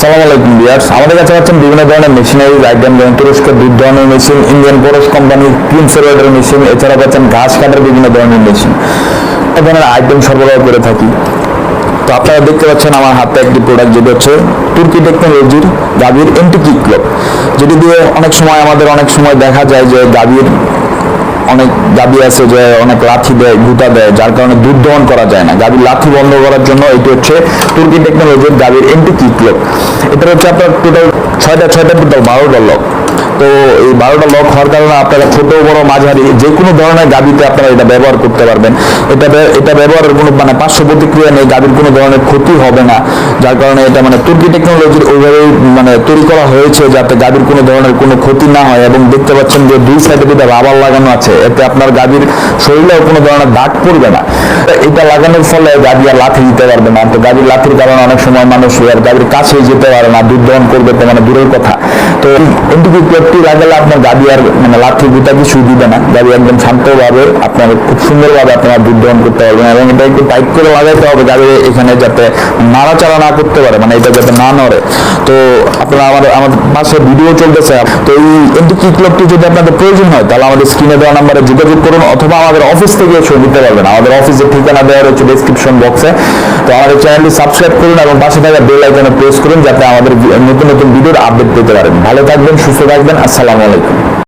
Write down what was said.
সালাম আলাইকুম বিয়ার্স আমাদের কাছে পাচ্ছেন বিভিন্ন ধরনের মেশিনারি আইটেম যেমন তুরস্কের দুধ ধরনের মেশিন, ইন্ডিয়ান পোরস কোম্পানির ওয়েডের মেশিন এছাড়া পাচ্ছেন ঘাস কাটার বিভিন্ন ধরনের মেশিন। এ ধরনের আইটেম সরবরাহ করে থাকি। তো আপনারা দেখতে পাচ্ছেন আমার হাতে একটি প্রোডাক্ট যেটি হচ্ছে তুর্কি টেকনোলজির গাভীর এন্টি কিকলক যেটি দিয়ে অনেক সময় আমাদের অনেক সময় দেখা যায় যে গাভীর অনেক গাবি আছে যে অনেক লাথি দেয় গুতা দেয়, যার কারণে দুধ দহন করা যায় না। গাবির লাথি বন্ধ করার জন্য এটি হচ্ছে তুর্কি টেকনোলজির গাবির এন্টি কিক লক এটা হচ্ছে আপনার টোটাল ছয়টা ছয়টা টোটাল বারোটা লক তো এই বারোটা লক হওয়ার কারণে আপনারা ছোট, বড়, মাঝারি, যে কোনো ধরনের গাবিতে আপনারা এটা ব্যবহার করতে পারবেন। এটা এটা ব্যবহারের কোনো মানে পার্শ্ব প্রতিক্রিয়া নেই, গাবির কোনো ধরনের ক্ষতি হবে না। যার কারণে এটা মানে তুর্কি টেকনোলজির ওইভাবেই মানে তৈরি করা হয়েছে যাতে গাবির কোনো ধরনের কোনো ক্ষতি না হয় এবং দেখতে পাচ্ছেন যে দুই সাইডে দুটা রাবার লাগানো আছে। এতে আপনার গাবির শরীরেও কোনো ধরনের দাগ পড়বে না। এটা লাগানোর ফলে গাবি আর লাথি দিতে পারবে না। তো গাবির লাথির কারণে অনেক সময় মানুষ আর গাবির কাছে যেতে পারে না, দুধ দহন করবে তো মানে দূরের কথা। তো ক্লেপটি লাগালে আপনার গাবি আর মানে লাথি গুতা কিছু দিবে না। গাবি একদম শান্তভাবে আপনার খুব সুন্দরভাবে আপনারা দুধ দহন করতে পারবেন এবং এটা একটু টাইট করে লাগাইতে হবে গাবি এখানে যাতে নাড়াচাড়া না করতে পারে মানে এটা যাতে না নড়ে। তো আপনারা আমাদের আমাদের পাশে ভিডিও চলতেছে। তো এই এন্টিকি ক্লাবটি যদি আপনাদের প্রয়োজন হয়, তাহলে আমাদের স্ক্রিনে দেওয়া নাম্বারে যোগাযোগ করুন, অথবা আমাদের অফিস থেকে এসে নিতে পারবেন। আমাদের অফিসের ঠিকানা দেওয়া রয়েছে ডেসক্রিপশন বক্সে তো আমাদের চ্যানেলটি সাবস্ক্রাইব করুন এবং পাশে থাকা বেল আইকনে প্রেস করুন, যাতে আমাদের নতুন নতুন ভিডিওর আপডেট পেতে পারেন। ভালো থাকবেন, সুস্থ থাকবেন, আসসালামু আলাইকুম।